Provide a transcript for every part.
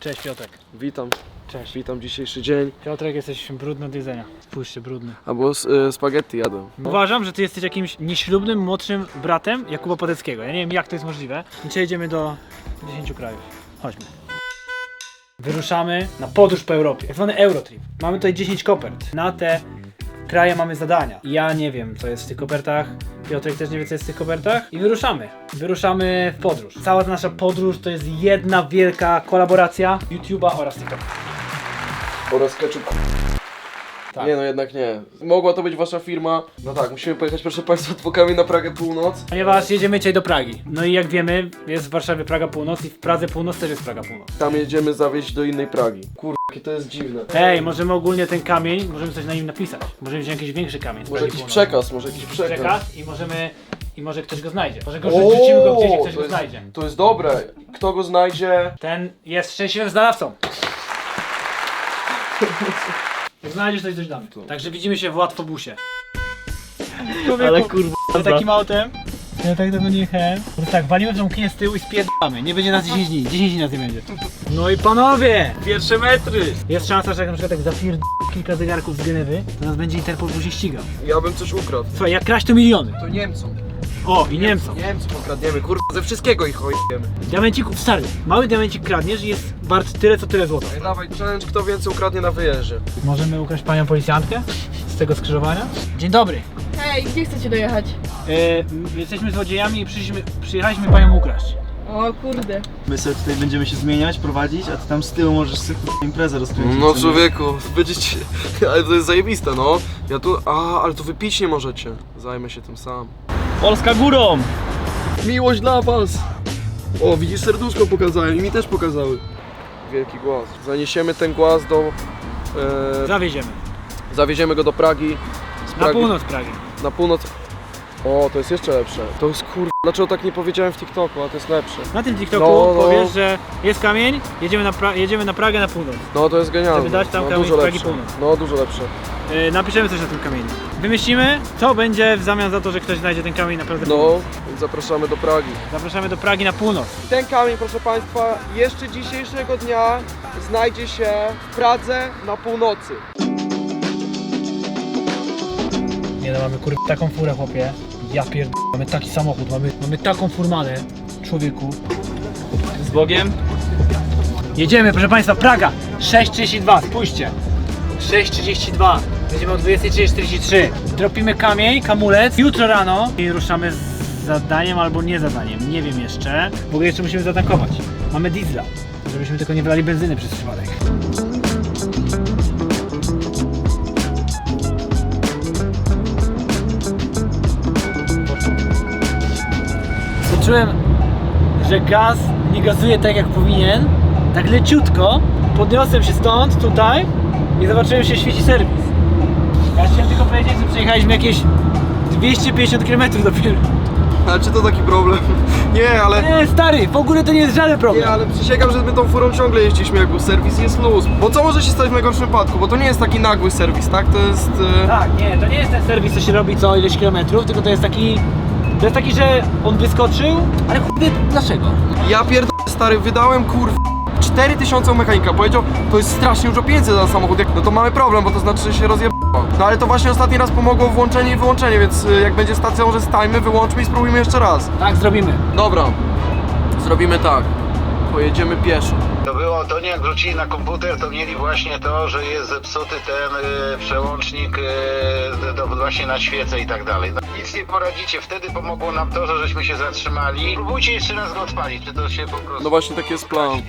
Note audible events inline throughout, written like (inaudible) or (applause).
Cześć Piotrek. Witam, Cześć. witam dzisiejszy dzień. Piotrek, jesteś brudny od jedzenia. Spójrzcie, brudny. Albo e, spaghetti jadłem. Uważam, że ty jesteś jakimś nieślubnym, młodszym bratem Jakuba Padeckiego. Ja nie wiem jak to jest możliwe. Dzisiaj jedziemy do 10 krajów. Chodźmy. Wyruszamy na podróż po Europie, tak zwany Eurotrip. Mamy tutaj 10 kopert. Na te kraje mamy zadania. Ja nie wiem, co jest w tych kopertach. Piotrek też nie wie, co jest w tych kopertach. I wyruszamy. Wyruszamy w podróż. Cała nasza podróż to jest jedna wielka kolaboracja YouTube'a oraz TikToka. Oraz ketchup. Tak. Nie no jednak nie. Mogła to być wasza firma. No tak, musimy pojechać proszę państwa dwokami na Pragę Północ. Ponieważ jedziemy dzisiaj do Pragi. No i jak wiemy, jest w Warszawie Praga Północ i w Pradze Północ też jest Praga Północ. Tam jedziemy zawieźć do innej Pragi. Kur... jakie to jest dziwne. Ej, możemy ogólnie ten kamień, możemy coś na nim napisać. Możemy wziąć jakiś większy kamień. z Może Pragi jakiś Północ. przekaz, może jakiś przekaz. Przekaz i możemy... I może ktoś go znajdzie. Może go rzucimy go gdzieś i ktoś to go jest, znajdzie. to jest dobre. Kto go znajdzie? Ten jest szczęśliwym znalazcą. (laughs) Jak znajdziesz, to coś damy. Także widzimy się w łatwobusie. Ale kurwa. Z takim autem. Ja tak dawno nie jechałem. No tak, walimy w tą kinię z tyłu i spierdamy. Nie będzie nas 10 dni. 10 dni nas nie będzie. No i panowie! Pierwsze metry! Jest szansa, że jak na przykład tak zapierd kilka zegarków z Genewy, to nas będzie Interpol później ścigał. Ja bym coś ukradł. Słuchaj, jak kraść to miliony. To Niemcom. O, i Niemcom. Niemcom okradniemy, kurwa, ze wszystkiego ich ojemy. Diamencików, stary. Mały diamencik kradniesz i jest wart tyle, co tyle złota. Ej, dawaj, challenge, kto więcej ukradnie na wyjeździe. Możemy ukraść panią policjantkę z tego skrzyżowania? Dzień dobry. Hej, gdzie chcecie dojechać? E, m, jesteśmy złodziejami i przyszliśmy, przyjechaliśmy panią ukraść. O kurde. My sobie tutaj będziemy się zmieniać, prowadzić, a ty tam z tyłu możesz sobie imprezę rozkręcić. No co nie? człowieku, (laughs) będziecie... (laughs) Ale to jest zajebiste, no. Ja tu... A, ale to wypić nie możecie. Zajmę się tym sam. Polska górą! Miłość dla was! O, widzisz, serduszko pokazałem i mi też pokazały. Wielki głaz. Zaniesiemy ten głaz do... E, Zawieziemy. zawieziemy go do Pragi. Z Na Pragi północ Pragi. Na północ. O, to jest jeszcze lepsze. To jest kur... Dlaczego tak nie powiedziałem w TikToku, a to jest lepsze. Na tym TikToku No, no. powiesz, że jest kamień, jedziemy na, pra- jedziemy na Pragę na północ. No, to jest genialne. Żeby dać tam no, kamień dużo Pragi lepsze. północ. No, dużo lepsze. Yy, napiszemy coś na tym kamieniu. Wymyślimy, co będzie w zamian za to, że ktoś znajdzie ten kamień naprawdę No, północ. więc zapraszamy do Pragi. Zapraszamy do Pragi na północ. Ten kamień, proszę Państwa, jeszcze dzisiejszego dnia znajdzie się w Pradze na północy. Nie no, mamy kur... taką furę, chłopie. Ja pierd... Mamy taki samochód, mamy, mamy taką furmanę. Człowieku. Z Bogiem? Jedziemy, proszę Państwa, Praga 6.32, spójrzcie 6.32, będziemy o 23.43 Dropimy kamień, kamulec Jutro rano i ruszamy z zadaniem albo nie zadaniem, nie wiem jeszcze W ogóle jeszcze musimy zatankować Mamy diesla, żebyśmy tylko nie wlali benzyny przez przypadek Poczułem, że gaz nie gazuje tak jak powinien. Tak leciutko. Podniosłem się stąd, tutaj i zobaczyłem się świeci serwis. Ja chciałem tylko powiedzieć, że przejechaliśmy jakieś 250 km dopiero. Ale czy to taki problem? (laughs) Nie, ale... Nie, stary, w ogóle to nie jest żaden problem. Nie, ale przysięgam, że my tą furą ciągle jeździliśmy jak był serwis jest luz. Bo co może się stać w najgorszym wypadku? Bo to nie jest taki nagły serwis, tak? To jest... e, Tak, nie, to nie jest ten serwis, co się robi co ileś kilometrów, tylko to jest taki... To jest taki, że on wyskoczył, ale chuj, dlaczego? Ja pierdolę stary, wydałem kur... 4000 u mechanika, powiedział, to jest strasznie dużo pieniędzy za samochód, Jak- no to mamy problem, bo to znaczy, że się rozjebało. No ale to właśnie ostatni raz pomogło włączenie i wyłączenie, więc y, jak będzie stacja, może stajmy, wyłączmy i spróbujmy jeszcze raz. Tak, zrobimy. Dobra, zrobimy tak, pojedziemy pieszo. To było, to nie jak wrzucili na komputer, to mieli właśnie to, że jest zepsuty ten y, przełącznik y, do, właśnie na świece i tak dalej. No, nic nie poradzicie, wtedy pomogło nam to, że żeśmy się zatrzymali. Próbujcie jeszcze raz go odpalić, czy to się po prostu... No właśnie taki jest plan.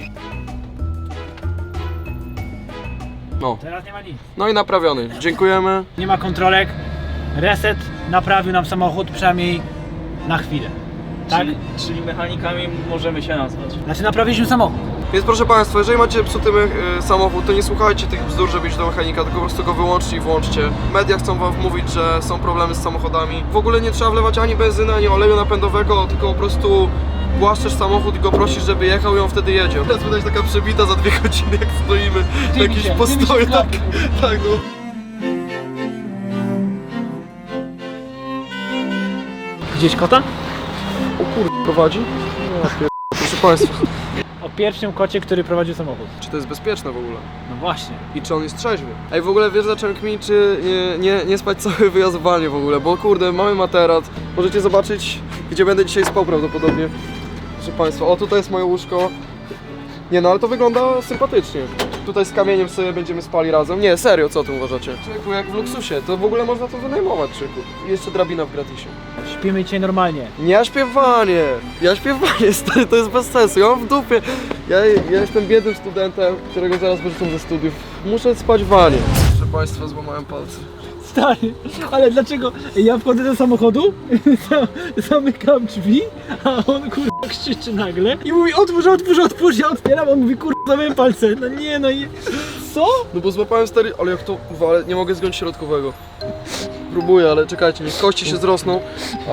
No, Teraz nie ma nic. no i naprawiony, dziękujemy. Nie ma kontrolek. Reset naprawił nam samochód przynajmniej na chwilę. Tak? Czyli, czyli mechanikami możemy się nazwać. Znaczy naprawiliśmy samochód. Więc proszę Państwa, jeżeli macie psuty me- samochód, to nie słuchajcie tych bzdur, żeby iść do mechanika, tylko po prostu go wyłączcie i włączcie. Media chcą Wam wmówić, że są problemy z samochodami. W ogóle nie trzeba wlewać ani benzyny, ani oleju napędowego, tylko po prostu głaszczesz samochód i go prosisz, żeby jechał i on wtedy jedzie. Teraz wydać taka przebita za dwie godziny, jak stoimy jakiś się, postoju. Tak, tak, no. Gdzieś kota? O kur... prowadzi? Ja pier... Proszę Państwa. O pierwszym kocie, który prowadził samochód. Czy to jest bezpieczne w ogóle? No właśnie. I czy on jest trzeźwy? Ej, w ogóle wiesz zacząłem kminić, czy nie, nie, nie spać cały (laughs) wyjazd w banie w ogóle, bo kurde, mamy materac, możecie zobaczyć, gdzie będę dzisiaj spał prawdopodobnie. Proszę Państwa, o tutaj jest moje łóżko. Nie no, ale to wygląda sympatycznie. Tutaj z kamieniem sobie będziemy spali razem. Nie, serio, co o tym uważacie? Człowieku, jak w luksusie, to w ogóle można to wynajmować, człowieku. I jeszcze drabina w gratisie. Śpimy dzisiaj normalnie. Nie śpiewanie! Ja śpiewanie, (laughs) stary, to jest bez sensu, ja mam w dupie. Ja, ja jestem biednym studentem, którego zaraz wyrzucą ze studiów. Muszę spać w wanie. Proszę Państwa, złamałem palce. Stary, ale dlaczego ja wchodzę do samochodu, (laughs) za- zamykam drzwi, a on kurwa krzyczy nagle i mówi otwórz, otwórz, otwórz, ja otwieram, on mówi kurwa zamykam palce, no nie no i... Co? No bo złapałem stary, ale jak to, kurwa, ale nie mogę zgiąć środkowego. Próbuję, ale czekajcie, niech kości się zrosną,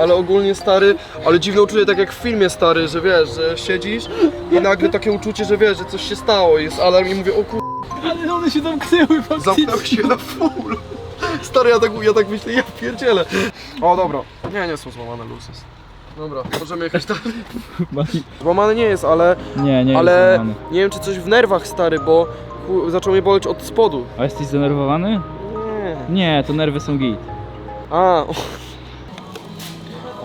ale ogólnie stary, ale dziwne uczucie, tak jak w filmie stary, że wiesz, że siedzisz i nagle takie uczucie, że wiesz, że coś się stało, jest alarm i mówię, o kur... Ale one się zamknęły faktycznie. Zamknął się na full. Stary, ja tak, ja tak myślę, ja pierdzielę. O, dobra. Nie, nie są złamane luces. Dobra, możemy jechać dalej. Złamany nie jest, ale, Nie, nie ale jest złamany. nie wiem czy coś w nerwach stary, bo chu- zaczął mnie boleć od spodu. A jesteś zdenerwowany? Nie. Nie, to nerwy są git. A. o.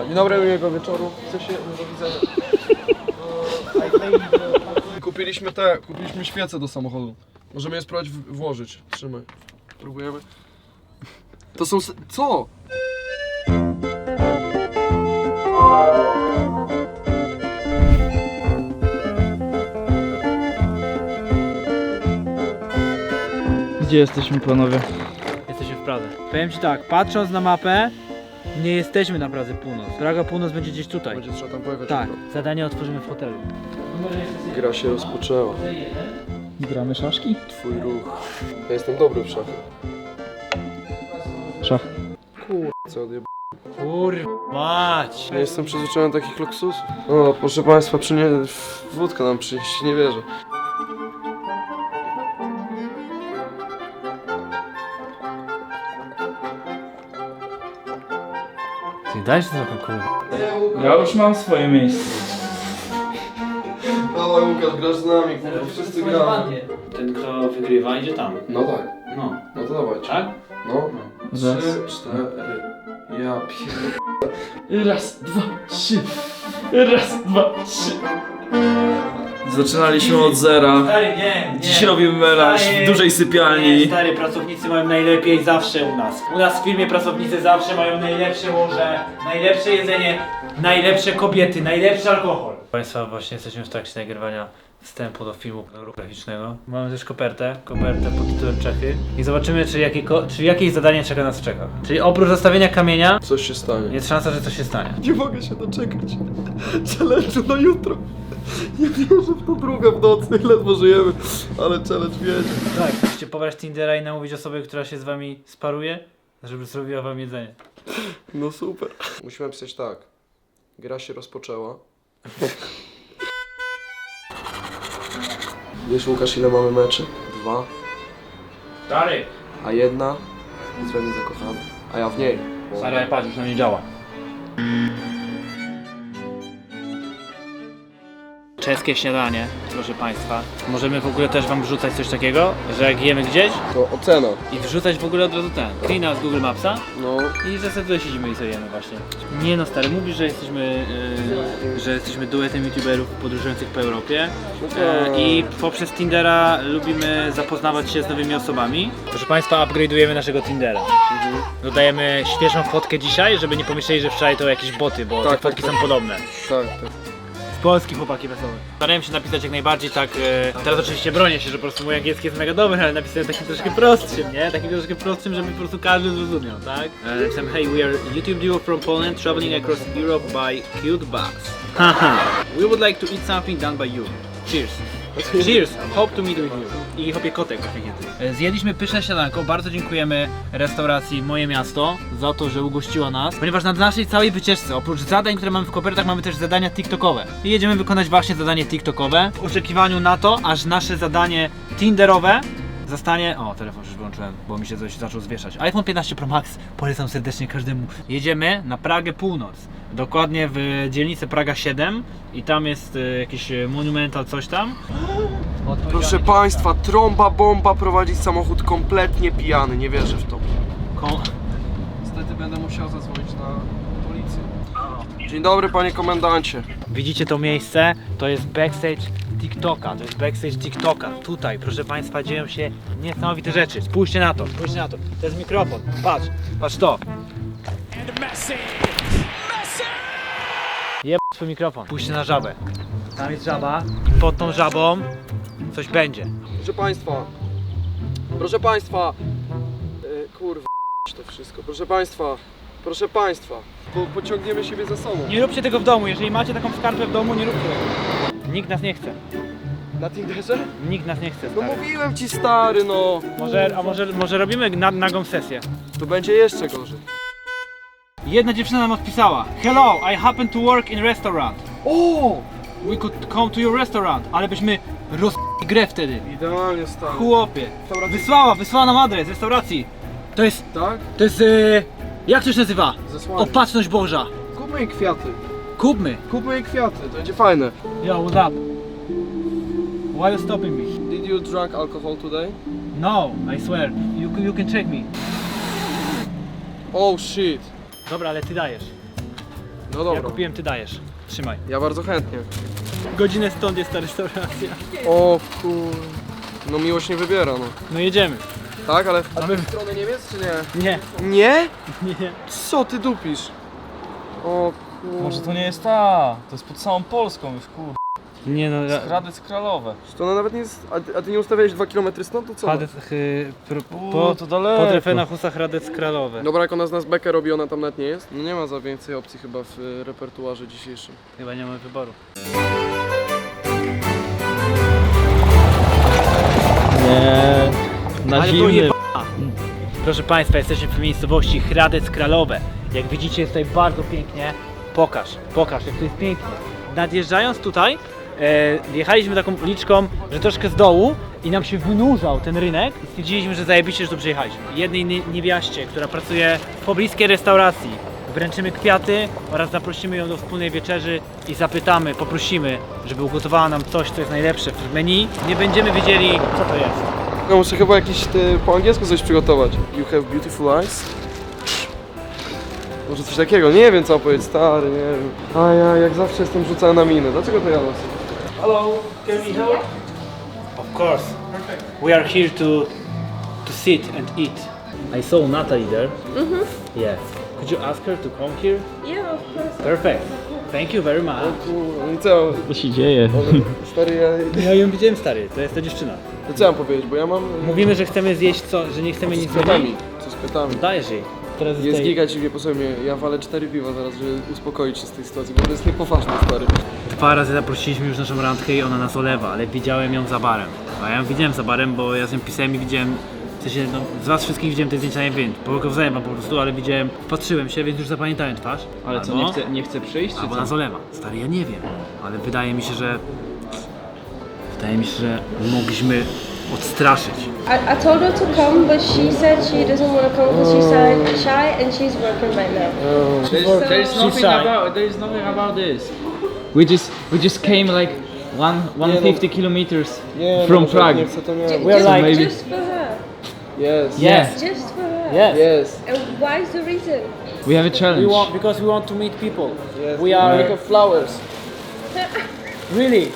Dzień dobry, miłego wieczoru. Chcę się do widzenia. (laughs) Kupiliśmy te, kupiliśmy świece do samochodu. Możemy je spróbować w- włożyć. Trzymaj. Próbujemy. To są... s- Co? Gdzie jesteśmy panowie? Jesteśmy w Pradze. Powiem ci tak, patrząc na mapę, nie jesteśmy na Pradze Północ. Praga Północ będzie gdzieś tutaj. Będzie trzeba tam pojechać. Tak, zadanie otworzymy w hotelu. Gra się rozpoczęła. Gramy szaszki? Twój ruch. Ja jestem dobry w szachy. Szach. Co odjeb... Kurwa mać! Nie jestem przyzwyczajony do takich luksusów. O, proszę Państwa, przynie... wódkę nam przynieść, nie wierzę. Ty dajesz to kurwa. Ja już mam swoje miejsce. (laughs) Dawaj Łukasz, grasz z nami, kurwa, wszyscy gramy. Ten kto wygrywa idzie tam. No tak, No. no to dawajcie. Tak? Raz. Trzy, cztery. Ja pier... Raz, dwa, trzy. Raz, dwa, trzy. Zaczynaliśmy od zera. Stary, nie, nie. Dziś robimy melanż w dużej sypialni. Nie, stary, pracownicy mają najlepiej zawsze u nas. U nas w firmie pracownicy zawsze mają najlepsze łoże, najlepsze jedzenie, najlepsze kobiety, najlepszy alkohol. Państwa, właśnie jesteśmy w trakcie nagrywania wstępu do filmu graficznego. Mamy też kopertę, kopertę pod tytułem Czechy i zobaczymy, czy, jakie, ko- czy jakieś zadanie czeka nas w Czechach. Czyli oprócz zostawienia kamienia, Coś się stanie. jest szansa, że coś się stanie. Nie mogę się doczekać. Challenge na jutro. Nie wierzę w to druga w nocy, ledwo żyjemy, ale challenge wiedzie. Tak, musicie pobrać Tindera i namówić osobę, która się z wami sparuje, żeby zrobiła wam jedzenie. No super. Musimy pisać tak. Gra się rozpoczęła. (laughs) Wiesz Łukasz ile mamy meczy? Dwa. Stary! A jedna jest we mnie zakochana. A ja w niej. Stary iPad już na nie działa. Czeskie śniadanie, proszę Państwa. Możemy w ogóle też Wam wrzucać coś takiego, że jak jemy gdzieś To ocena. i wrzucać w ogóle od razu ten screena z Google Mapsa No. i tutaj siedzimy i sobie jemy właśnie. Nie no stary, mówisz, że jesteśmy, yy, że jesteśmy duetem youtuberów podróżujących po Europie e, i poprzez Tindera lubimy zapoznawać się z nowymi osobami. Proszę Państwa, upgrade'ujemy naszego Tindera. Dodajemy świeżą fotkę dzisiaj, żeby nie pomyśleli, że wczoraj to jakieś boty, bo Tak, te tak, fotki tak. są podobne. Tak, tak. Polski chłopaki wesoły. Starałem się napisać jak najbardziej tak, e, teraz oczywiście bronię się, że po prostu mój angielski jest mega dobry, ale napisałem takim troszkę prostszym, nie? Takim troszkę prostszym, żeby po prostu każdy zrozumiał, tak? E, Napisałem, hey, we are YouTube duo from Poland traveling across Europe by cute bus. Haha. We would like to eat something done by you. Cheers. Cheers! Hope to meet with you. I hopie kotek. E, Zjedliśmy pyszne śniadanko. Bardzo dziękujemy restauracji Moje Miasto za to, że ugościła nas. Ponieważ na naszej całej wycieczce, oprócz zadań, które mamy w kopertach, mamy też zadania TikTokowe. I jedziemy wykonać właśnie zadanie TikTokowe w oczekiwaniu na to, aż nasze zadanie Tinderowe Zastanie. O, telefon już wyłączyłem, bo mi się coś zaczął zwieszać. iPhone 15 Pro Max polecam serdecznie każdemu. Jedziemy na Pragę Północ. Dokładnie w dzielnicę Praga 7 i tam jest y, jakiś y, monumental coś tam. Proszę Państwa, trąba bomba prowadzić samochód kompletnie pijany, nie wierzę w to. Ko- Niestety będę musiał zadzwonić na policję. Dzień dobry panie komendancie. Widzicie to miejsce? To jest backstage TikToka. To jest backstage TikToka. Tutaj, proszę Państwa, dzieją się niesamowite rzeczy. Spójrzcie na to, spójrzcie na to. To jest mikrofon. Patrz, patrz to. Jeb swój mikrofon. Spójrzcie na żabę. Tam jest żaba i pod tą żabą coś będzie. Proszę Państwa, proszę Państwa, yy, kurwa to wszystko. Proszę Państwa, proszę Państwa, po, pociągniemy siebie za sobą. Nie róbcie tego w domu. Jeżeli macie taką skarpę w domu, nie róbcie tego. Nikt nas nie chce. Na Tinderze? Nikt nas nie chce. No Stary. mówiłem Ci stary, no. Może, a może, może robimy na, nagą sesję? To będzie jeszcze gorzej. Jedna dziewczyna nam odpisała Hello, I happen to work in restaurant O! We could come to your restaurant Ale byśmy roz... grę wtedy Idealnie stary. Chłopie Wysłała, wysłała nam adres restauracji To jest, Tak? to jest e, Jak to się nazywa? Zesłanie. Opatrzność Boża Kupmy jej kwiaty. Kupmy Kupmy jej kwiaty, to będzie fajne. Yo, what's up? Why you stopping me? Did you drink alcohol today? No, I swear You, you can check me Oh shit. Dobra, ale ty dajesz No Ja dobra. kupiłem, ty dajesz Trzymaj Ja bardzo chętnie. Godzinę stąd jest ta restauracja O kur... No miłość nie wybiera, no. No jedziemy Tak, ale... A my w stronę Niemiec czy nie? Nie, Nie? nie Co ty dupisz? O kur... Może to nie jest ta, to jest pod całą Polską już, kur... Nie no, ja- Radec Kralowe. To ona nawet nie jest... A, ty- a ty nie ustawiałeś 2 km stąd, to co? Hadec, chy, pr, Uuu, po, to daleko. pod Refena Husach Radec Kralowe. Dobra, jak ona z nas bekę robi, ona tam nawet nie jest? No nie ma za więcej opcji chyba w y, repertuarze dzisiejszym. Chyba nie mamy wyboru. Nie. Na Ale to zimny. jeba- Proszę Państwa, jesteśmy w miejscowości Hradec Kralowe. Jak widzicie jest tutaj bardzo pięknie. Pokaż, pokaż jak to jest pięknie. Nadjeżdżając tutaj, e, jechaliśmy taką uliczką, że troszkę z dołu i nam się wynurzał ten rynek stwierdziliśmy, że zajebiście, że tu przyjechaliśmy. Jednej nie- niewiaście, która pracuje w pobliskiej restauracji, wręczymy kwiaty oraz zaprosimy ją do wspólnej wieczerzy i zapytamy, poprosimy, żeby ugotowała nam coś, co jest najlepsze w menu. Nie będziemy wiedzieli, co to jest. Ja muszę chyba jakiś ty, po angielsku coś przygotować. You have beautiful eyes? Może coś takiego, nie wiem co powiedzieć, stary, nie wiem. A ja jak zawsze jestem rzucany na minę, dlaczego to ja los? Hello, can we help? Of course. We are here to to sit and eat. I saw Natalie there. Mhm. Yeah. Could you ask her to come here? Yeah, of course. Perfect. Thank you very much. No i co? Co się dzieje? Stary, ja... Ja ją widziałem stary, to jest ta dziewczyna. To co mam powiedzieć, bo ja mam... Mówimy, że chcemy zjeść co, że nie chcemy z nic kwiatami, co z kwiatami. Dajesz jej. Teraz Jest giga dziwnie, posłuchaj mnie, ja walę cztery piwa zaraz, żeby uspokoić się z tej sytuacji, bo to jest niepoważne, stary. Dwa razy zaprosiliśmy już naszą randkę i ona nas olewa, ale widziałem ją za barem. A ja ją widziałem za barem, bo ja z nią pisałem i widziałem w sensie, no, z was wszystkich widziałem te zdjęcia, nie wiem, pokazałem wam po prostu, ale widziałem, patrzyłem się, więc już zapamiętałem twarz. Ale co, Albo- nie chce, nie chce przyjść? Albo co? nas olewa. Stary, ja nie wiem, ale wydaje mi się, że... Wydaje mi się, że mogliśmy odstraszyć. I, I told her to come, but she said she doesn't want to come because she's shy, oh. shy and she's working right now. Oh. There's, there's nothing shy. about there's nothing about this. We just we just came like one 150 kilometers Nie, from no, Prague. Nie chcę, to nie. We are just, like- maybe- just for her. Yes. Yeah, Just for her. Yes. Yes. And why is the reason? we have a We challenge. want, because we want to meet people. yes. We are- Like flowers. (laughs) Really?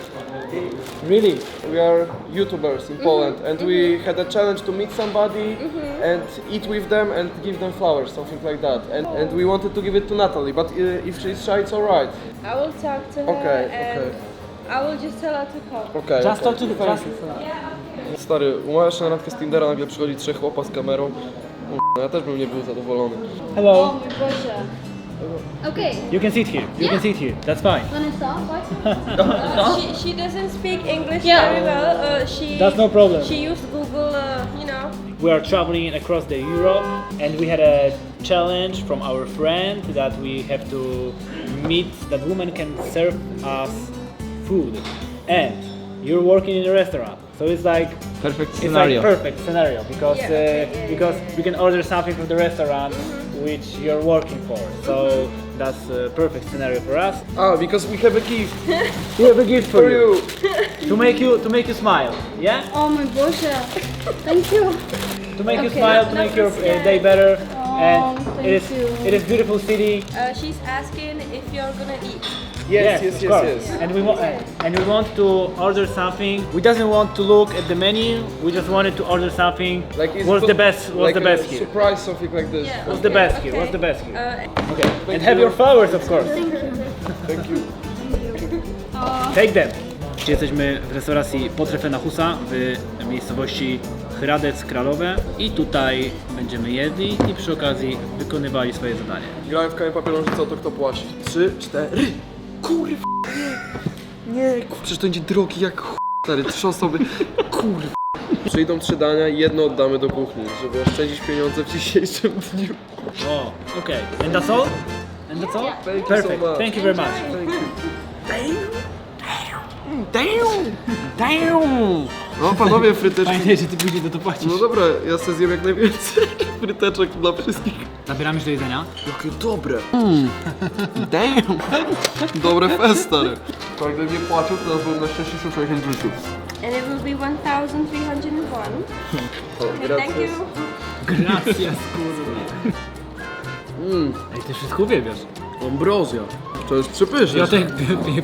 Really? We are YouTubers in Poland and we had a challenge to meet somebody and eat with them and give them flowers, something like that. And, and we wanted to give it to Natalie, but uh, if she's shy, it's alright. I will talk to her Okay, and okay. I will just tell her to come. Okay, Just okay. talk to the just, Stary, umawiasz się na randkę z Tindera, nagle przychodzi trzech chłopa z kamerą. Ja też bym nie był zadowolony. Hello. Oh, Boże. Okay, You can sit here. You can sit here. That's fine. wanna start? What? (laughs) She, she doesn't speak English Yeah. very well. Uh, she That's no problem. She used Google, uh, you know. We are traveling across the Europe and we had a challenge from our friend that we have to meet that woman can serve us food and you're working in a restaurant so it's like Perfect It's scenario. like perfect scenario because Yeah, okay, uh, yeah, yeah. because we can order something from the restaurant which you're working for. So that's a perfect scenario for us. Ah, because we have a gift We have a gift for for you you. (laughs) to make you to make you smile. Yeah, Oh my Boże. Thank you. to make you Okay. smile, to make your uh, day better. and thank it is you. it is beautiful city. Uh, she's asking if you're gonna eat. Yes, yes, of yes, course. yes. And we want and we want to order something. We doesn't want to look at the menu. We just wanted to order something. Like what's the best? What's like the best a here? Surprise, something like this. Yeah. What's the okay, best here? What's the best here? Uh, Okay. and have your flowers, of course. Thank you. Take them. Jesteśmy w restauracji Potrefę na Husa w miejscowości Hradec Kralowe i tutaj będziemy jedli i przy okazji wykonywali swoje zadanie. Grałem w kamień papier nożyce, to kto płaci. Trzy, cztery. Kurwa, nie. Nie, kurwa. Przecież to będzie drogi jak ch... Stary, trzy osoby. Kurwa. Przyjdą trzy dania i jedno oddamy do kuchni, żeby oszczędzić pieniądze w dzisiejszym dniu. O, okay. And that's all? And that's all? Thank you Perfect. so much. Thank you very much. Damn! Damn! No panowie, fryteczki. Pamiętaj, że ty później to, to płacisz. No dobra, ja sobie zjem jak najwięcej (laughs) fryteczek dla wszystkich. Zabieramy się do jedzenia. Jakie dobre. Mm. Damn! Dobre fest, stary. To gdybym nie płacił, to nas byłem człowiekiem w życiu. and it will be 1,301. Okay, thank you. Gracias, kurwa. Mm. Ej, ty wszystko uwielbiasz. Ambrozja. To jest przepyszne. Piotrek,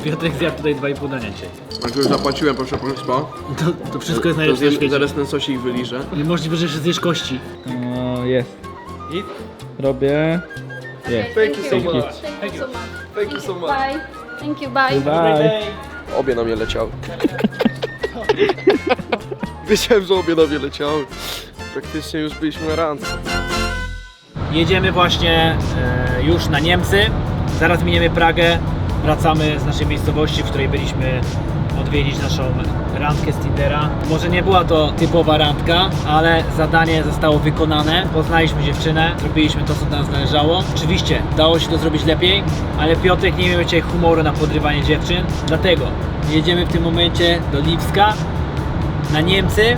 Piotrek zjadł tutaj 2,5 dania dzisiaj. Jak już zapłaciłem, proszę państwa, To, to wszystko jest to najlepsze na zjem, świecie. zaraz ten sosik wyliżę. Niemożliwe, że jeszcze zjesz kości. O, jest. I? Robię. Jest. Thank you so much. Thank you so much. Thank you so much. Bye. Thank you, bye. Bye. Obie na mnie leciały. (laughs) Wiedziałem, że obie na mnie leciały. Praktycznie już byliśmy na randce. Jedziemy właśnie e, już na Niemcy. Zaraz miniemy Pragę. Wracamy z naszej miejscowości, w której byliśmy odwiedzić naszą randkę z Tindera. Może nie była to typowa randka, ale zadanie zostało wykonane. Poznaliśmy dziewczynę, zrobiliśmy to, co do nas należało. Oczywiście dało się to zrobić lepiej, ale Piotrek nie miał dzisiaj humoru na podrywanie dziewczyn. Dlatego jedziemy w tym momencie do Lipska na Niemcy.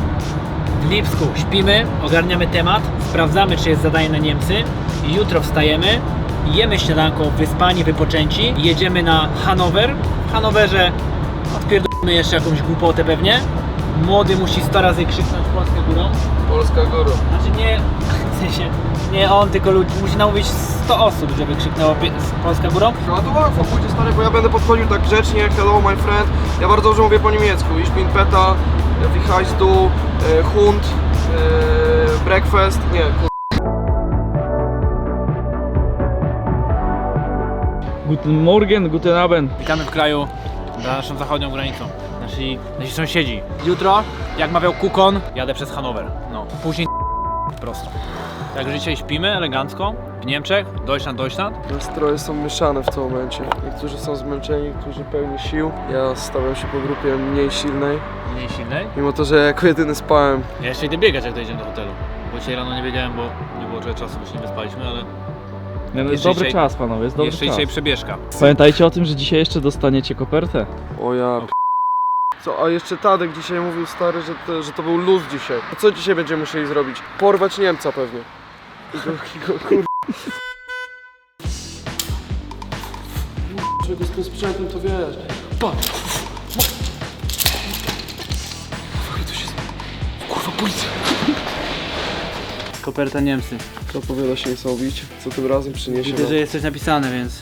W Lipsku śpimy, ogarniamy temat, sprawdzamy czy jest zadanie na Niemcy jutro wstajemy, jemy śniadanko wyspani, wypoczęci jedziemy na Hanower. W Hanowerze odpierdolimy jeszcze jakąś głupotę pewnie. Młody musi 100 razy krzyknąć Polskę górą. Polska góra. Znaczy nie, (laughs) w sensie, nie on, tylko ludzi, musi namówić 100 osób, żeby krzyknęło pie- Polska górą. No to łatwo, pójdzie stary, bo ja będę podchodził tak grzecznie, hello my friend. Ja bardzo dobrze mówię po niemiecku. Ich bin Peta, du, e, Hund, e, breakfast, nie, kur... Guten Morgen, guten Abend. Witamy w kraju za naszą zachodnią granicą. Nasi, nasi sąsiedzi. Jutro, jak mawiał Kukon, jadę przez Hanower. No, później (laughs) prosto. Także dzisiaj śpimy elegancko w Niemczech, Deutschland, Deutschland. Nastroje są mieszane w tym momencie. Niektórzy są zmęczeni, niektórzy pełni sił. Ja stawiam się po grupie mniej silnej, Mniej silnej. mimo to, że ja jako jedyny spałem. Ja jeszcze idę biegać, jak dojedziemy do hotelu. Bo dzisiaj rano nie biegałem, bo nie było trochę czasu, bo się nie wyspaliśmy, ale Nie, no jest Jeszcze dobry dzisiaj- czas, panowie, jest dobry jeszcze czas. dzisiaj przebieżka. Pamiętajcie o tym, że dzisiaj jeszcze dostaniecie kopertę. O ja p... Co, a jeszcze Tadek dzisiaj mówił stary, że to, że to był luz dzisiaj. To co dzisiaj będziemy musieli zrobić? Porwać Niemca pewnie. I go, i go kur... Czego z tym sprzętem to wiesz? Policja! Koperta Niemcy. To opowiada się niesamowicie. Co tym razem przyniesie Widzę, nam? że jest coś napisane, więc...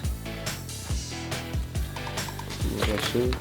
Zobaczy.